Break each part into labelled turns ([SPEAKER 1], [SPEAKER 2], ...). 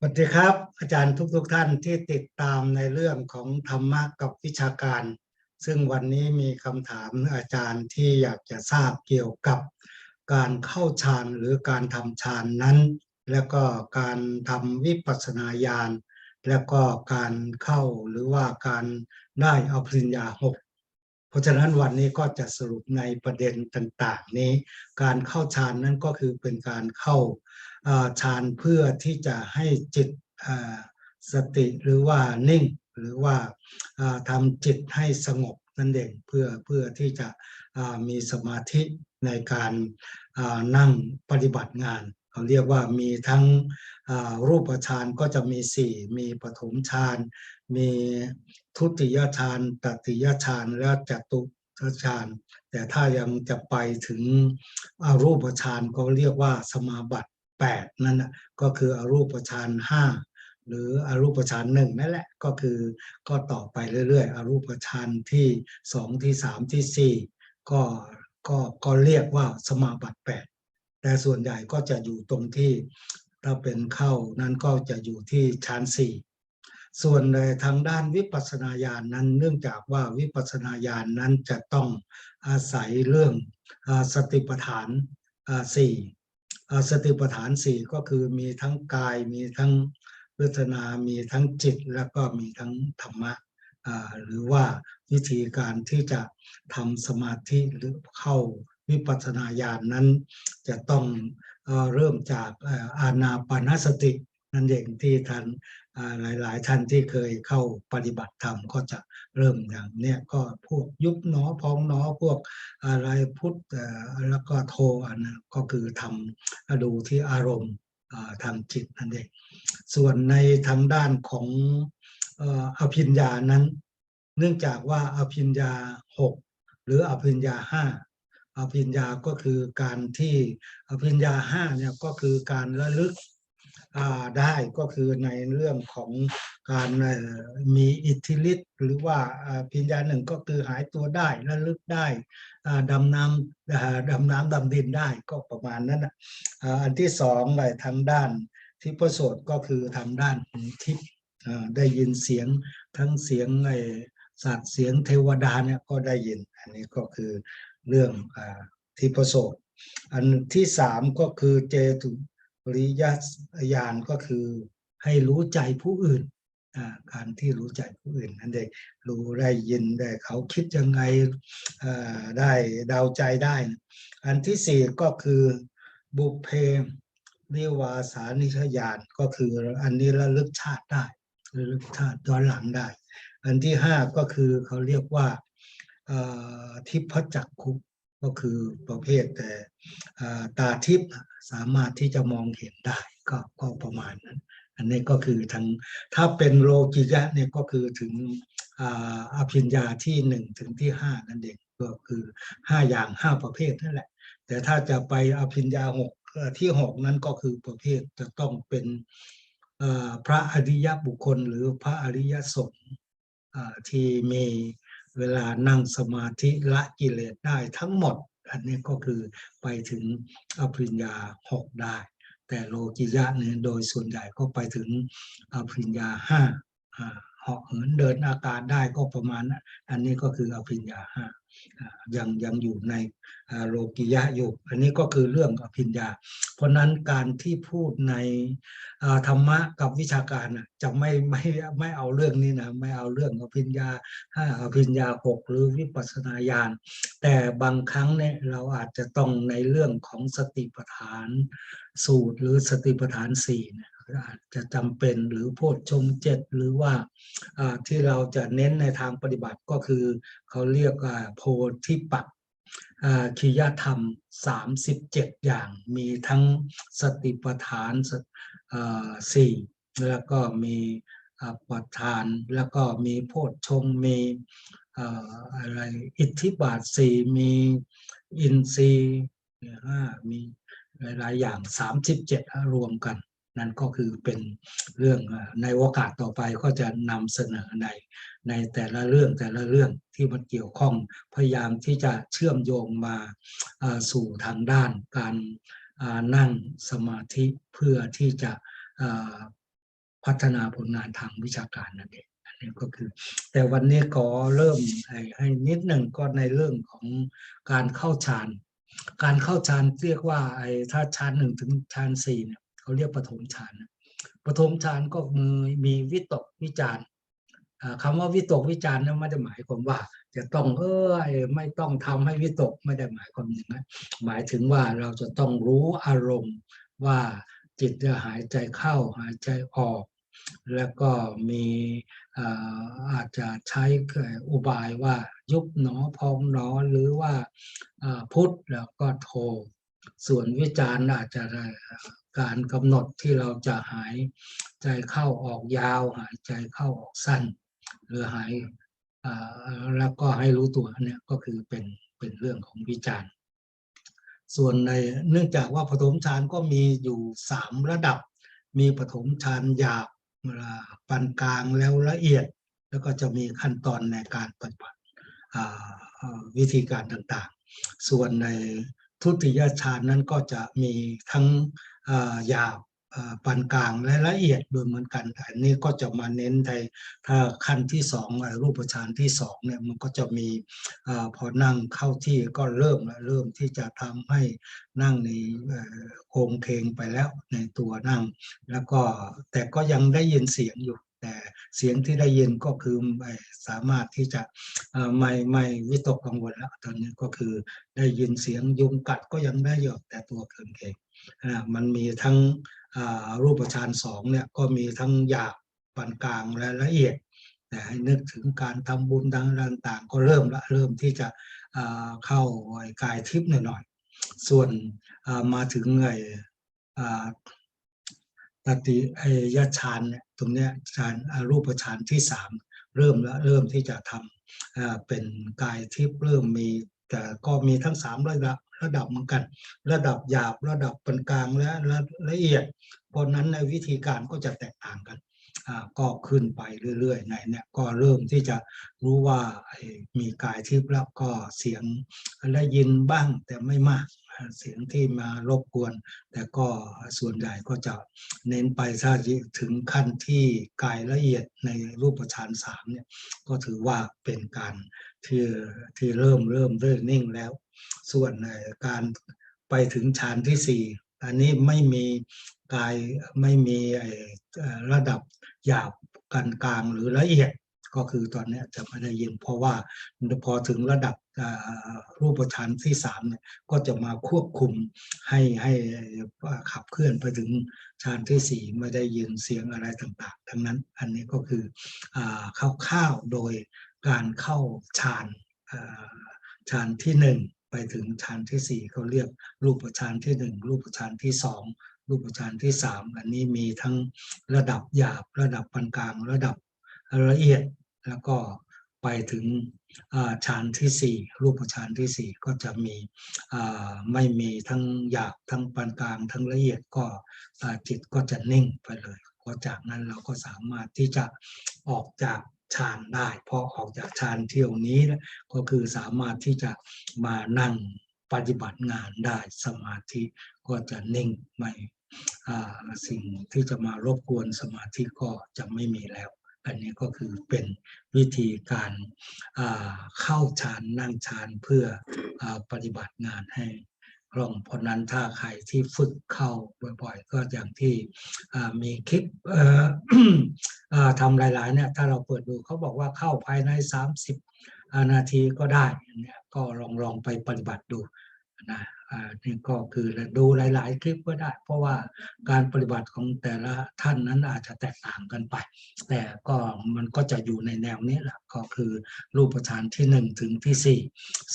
[SPEAKER 1] สวัสดีครับ อาจารย์ทุกๆทท่านที่ติดตามในเรื่องของธรรมะกับวิชาการ ซึ่งวันนี้มีคำถามอาจารย์ที่อยากจะทราบเกี่ยวกับการเข้าฌานหรือการทำฌานนั้น แล้วก็การทำวิปัสสนาญาณแล้วก็การเข้าหรือว่าการได้เอาปริญญาหกเพราะฉะนั้นวันนี้ก็จะสรุปในประเด็นต่าง ๆ นี้ การเข้าฌานนั้นก็คือเป็นการเข้า ฌานเพื่อที่จะให้จิตสติหรือว่านิ่ง หรือว่าทำจิตให้สงบนั่นเองเพื่อเพื่อที่จะมีสมาธิในการนั่งปฏิบัติงานเขาเรียกว่ามีทั้งรูปฌานก็จะมีสี่มีปฐมฌานมีทุติยฌานตติยฌานและจตุฌานแต่ถ้ายังจะไปถึงรูปฌานก็เรียกว่าสมาบัติ 8 นั่นนะก็คืออรูปฌานห้าหรืออรูปฌานหนึ่งนั่นแหละก็คือก็ต่อไปเรื่อยๆ อรูปฌานที่สองที่สามที่สี่ก็ก็ก็เรียกว่าสมาบัติ8แต่ส่วนใหญ่ก็จะอยู่ตรงที่ถ้าเป็นเข้านั้นก็จะอยู่ที่ฌานสี่ส่วนในทางด้านวิปัสสนาญาณนนั้น เนื่องจากว่าวิปัสสนาญาณนนั้นจะต้องอาศัยเรื่องสติปัฏฐานสี่ สติปัฏฐานสี่ก็คือมีทั้งกายมีทั้งเวทนา มีทั้งจิตแล้วก็มีทั้งธรรมะหรือว่าวิธีการที่จะทำสมาธิหรือเข้าวิปัสสนาญาณนนั้น จะต้องเริ่มจากอานาปานสติ นั่นเองที่ท่านหลาย ๆ ท่านที่เคยเข้าปฏิบัติธรรมก็จะเริ่มอย่างเนี้ยก็พวกยุบหนอพองหนอพวกอะไรพุทธแล้วก็โทอันะก็คือทำดูที่อารมณ์ทางจิตนั่นเองส่วนในทางด้านของอภิญญานั้น เนื่องจากว่าอภิญญาหกหรืออภิญญาห้าอภิญญาก็คือการที่อภิญญาห้าเนี่ยก็คือการระลึก ได้ก็คือในเรื่องของการมีอิทธิฤทธิ์หรือว่าพิญญาหนึ่งก็คือหายตัวได้ระลึกได้ดำน้ำดำน้ำดำดินได้ก็ประมาณนั้นอันที่สองไปทางด้านทิพโสตก็คือทางด้านทิพได้ยินเสียงทั้งเสียงไอสัตว์เสียงเทวดาเนี่ยก็ได้ยิน อันนี้ก็คือเรื่องทิพโสตอันที่สามก็คือเจตุ ริยญาณก็คือให้รู้ใจผู้อื่นการที่รู้ใจผู้อื่นนั่นเองรู้ได้ยินได้เขาคิดยังไงได้เดาใจได้ อันที่สี่ก็คือบุพเพนิวาสานิชญาณก็คืออันนี้ระลึกชาติได้ระลึกชาติย้อนหลังได้ อันที่ห้าก็คือเขาเรียกว่าทิพจักขุ ก็คือประเภทแต่ตาทิพย์สามารถที่จะมองเห็นได้ก็ก็ประมาณนั้น อันนี้ก็คือทั้งถ้าเป็นโลกิยะเนี่ยก็คือถึงอภิญญาที่หนึ่งถึงที่ห้านั่นเองก็คือห้าอย่างห้าประเภทนั่นแหละ แต่ถ้าจะไปอภิญญาหกที่หกนั้นก็คือประเภทจะต้องเป็นพระอริยบุคคลหรือพระอริยสงฆ์ที่มี เวลานั่งสมาธิละกิเลสได้ทั้งหมด อันนี้ก็คือไปถึงอภิญญาหกได้ แต่โลกิยะเนี่ยโดยส่วนใหญ่ก็ไปถึงอภิญญาห้า เหาะเหินเดินอากาศได้ก็ประมาณ อันนี้ก็คืออภิญญาห้ายังยังอยู่ในโลกิยะอยู่อันนี้ก็คือเรื่องอภิญญา เพราะนั้นการที่พูดในธรรมะกับวิชาการจะไม่ไม่ไม่เอาเรื่องนี้นะไม่เอาเรื่องอภิญญาห้าอภิญญาหกหรือวิปัสสนาญาณแต่บางครั้งเนี่ยเราอาจจะต้องในเรื่องของสติปัฏฐานสูตรหรือสติปัฏฐานสี่เนี่ย อาจจะจำเป็นหรือโพชฌงเจ็ดหรือว่าที่เราจะเน้นในทางปฏิบัติก็คือเขาเรียกโพธิปักคิยธรรม 37 อย่างมีทั้งสติปัฏฐานสี่แล้วก็มีปัฏฐานแล้วก็มีโพชฌงมีอะไรอิทธิบาทสี่มีอินทรีย์ห้ามีหลาย ๆ อย่าง 37 รวมกัน นั่นก็คือเป็นเรื่องในโอกาสต่อไปก็จะนำเสนอในในแต่ละเรื่องแต่ละเรื่องที่มันเกี่ยวข้องพยายามที่จะเชื่อมโยงมาสู่ทางด้านการนั่งสมาธิเพื่อที่จะพัฒนาผลงานทางวิชาการนั่นเองอันนี้ก็คือ แต่วันนี้ขอเริ่มใหให้นิดหนึ่งก็ในเรื่องของการเข้าฌานการเข้าฌานเรียกว่าไอ้ถ้าฌานหนึ่งถึงฌานสี่เนี่ย เขาเรียกปฐมฌานนะปฐมฌานก็มีมีวิตกวิจารณ์อ่าคำว่าวิตกวิจารนั้นไม่ได้หมายความว่า จะต้องเออไอ้ไม่ต้องทำให้วิตกไม่ได้หมายความอย่างนั้นหมายถึงว่าเราจะต้องรู้อารมณ์ว่าจิตจะหายใจเข้าหายใจออก แล้วก็มีอาจจะใช้อุบายว่ายุบหนอพองหนอหรือว่าพุทธแล้วก็โท ส่วนวิจารณ์อาจจะการกำหนดที่เราจะหายใจเข้าออกยาว หายใจเข้าออกสั้น หรือหายอ่าแล้วก็ให้รู้ตัวเนี่ยก็คือเป็นเป็นเรื่องของวิจารณ์ ส่วนในเนื่องจากว่าปฐมฌานก็มีอยู่สามระดับ มีปฐมฌานหยาบปานกลางแล้วละเอียด แล้วก็จะมีขั้นตอนในการปฏิบัติวิธีการต่างๆ ส่วนใน ทุติยฌานนั้นก็จะมีทั้งหยาบปานกลางและละเอียดโดยเหมือนกันอันนี้ก็จะมาเน้นในถ้าขั้นที่สองรูปฌานที่สองเนี่ยมันก็จะมีอพอนั่งเข้าที่ก็เริ่มเริ่มที่จะทำให้นั่งในโคงเคงไปแล้วในตัวนั่ง แล้วก็แต่ก็ยังได้ยินเสียงอยู่ แต่เสียงที่ได้ยินก็คือสามารถที่จะไม่ไม่วิตกกังวลแล้วตอนนี้ก็คือได้ยินเสียงยุงกัดก็ยังได้อยู่แต่ตัวเคิงเคงอ่ามันมีทั้งรูปฌานสองเนี่ยก็มีทั้งหยาบปานกลางและละเอียดแต่ให้นึกถึงการทำบุญต่างๆ ก็เริ่มละเริ่มที่จะเข้ากายทิพย์หน่อยๆส่วนมาถึงไอ้ อ่าตติไอยฌานเนี่ยตรงเนี้ยฌานอรูปฌานที่สามเริ่มและเริ่มที่จะทำเป็นกายทิพย์เริ่มมีแต่ก็มีทั้งสามระดับระดับเหมือนกัน ระดับหยาบระดับปานกลางและละละเอียด เพราะนั้นในวิธีการก็จะแตกต่างกัน ก็ขึ้นไปเรื่อยๆในเนี่ยก็เริ่มที่จะรู้ว่ามีกายทิพย์แล้วก็เสียงได้ยินบ้างแต่ไม่มากเสียงที่มารบกวน แต่ก็ส่วนใหญ่ก็จะเน้นไปถ้าถึงขั้นที่กายละเอียดในรูปฌานสามเนี่ยก็ถือว่าเป็นการที่ที่เริ่มเริ่มเริ่มนิ่งแล้ว ส่วนในการไปถึงฌานที่สี่ อันนี้ไม่มีกายไม่มีระดับหยาบกลางกลางหรือละเอียดก็คือตอนนี้จะไม่ได้ยินเพราะว่าพอถึงระดับรูปฌานที่สามเนี่ยก็จะมาควบคุมให้ให้ขับเคลื่อนไปถึงฌานที่สี่ไม่ได้ยินเสียงอะไรต่างๆ ทั้งนั้นอันนี้ก็คืออ่าคร่าวๆโดยการเข้าฌานฌานที่หนึ่ง ไปถึงฌานที่สี่เขาเรียกรูปฌานที่หนึ่งรูปฌานที่สองรูปฌานที่สามอันนี้มีทั้งระดับหยาบระดับปานกลางระดับละเอียดแล้วก็ไปถึงอ่าฌานที่สี่รูปฌานที่สี่ก็จะมีอ่าไม่มีทั้งหยาบทั้งปานกลางทั้งละเอียดก็จิตก็จะนิ่งไปเลยพอจากนั้นเราก็สามารถที่จะออกจาก ฌานได้พอออกจากฌานเที่ยวนี้ก็คือสามารถที่จะมานั่งปฏิบัติงานได้สมาธิก็จะนิ่งไม่สิ่งที่จะมารบกวนสมาธิก็จะไม่มีแล้ว อันนี้ก็คือเป็นวิธีการาเข้าฌานนั่งฌานเพื่ออปฏิบัติงานให้ คล่องเพราะนั้นถ้าใครที่ฝึกเข้าบ่อยๆ ก็อย่างที่มีคลิปทำหลายๆเนี่ยถ้าเราเปิดดูเขาบอกว่าเข้าภายใน 30 นาทีก็ได้เนี่ยก็ลองลองไปปฏิบัติดูนะอ่านี่ก็คือดูหลาย ๆ คลิปก็ได้ เพราะว่าการปฏิบัติของแต่ละท่านนั้นอาจจะแตกต่างกันไป แต่ก็มันก็จะอยู่ในแนวนี้แหละก็คือรูปฌานที่หนึ่งถึงที่สี่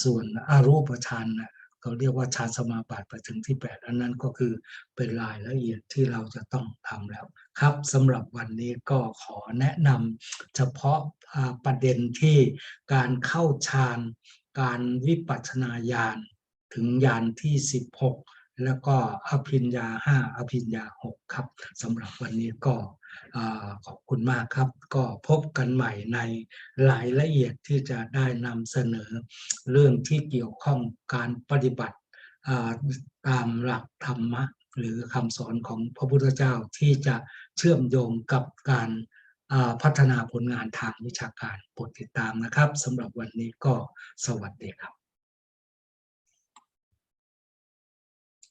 [SPEAKER 1] ส่วนอรูปฌานนะ เขาเรียกว่าฌานสมาบัติไปถึงที่แปดอันนั้นก็คือเป็นรายละเอียดที่เราจะต้องทำแล้วครับสำหรับวันนี้ก็ขอแนะนำเฉพาะประเด็นที่การเข้าฌานการวิปัสสนาญาณถึงญาณที่ 16 แล้วก็อภิญญา 5 อภิญญา 6 ครับสำหรับวันนี้ก็ ขอบคุณมากครับ ก็พบกันใหม่ในรายละเอียดที่จะได้นำเสนอเรื่องที่เกี่ยวข้องการปฏิบัติตามหลักธรรมะ หรือคำสอนของพระพุทธเจ้าที่จะเชื่อมโยงกับการพัฒนาผลงานทางวิชาการโปรดติดตามนะครับสำหรับวันนี้ก็สวัสดีครับ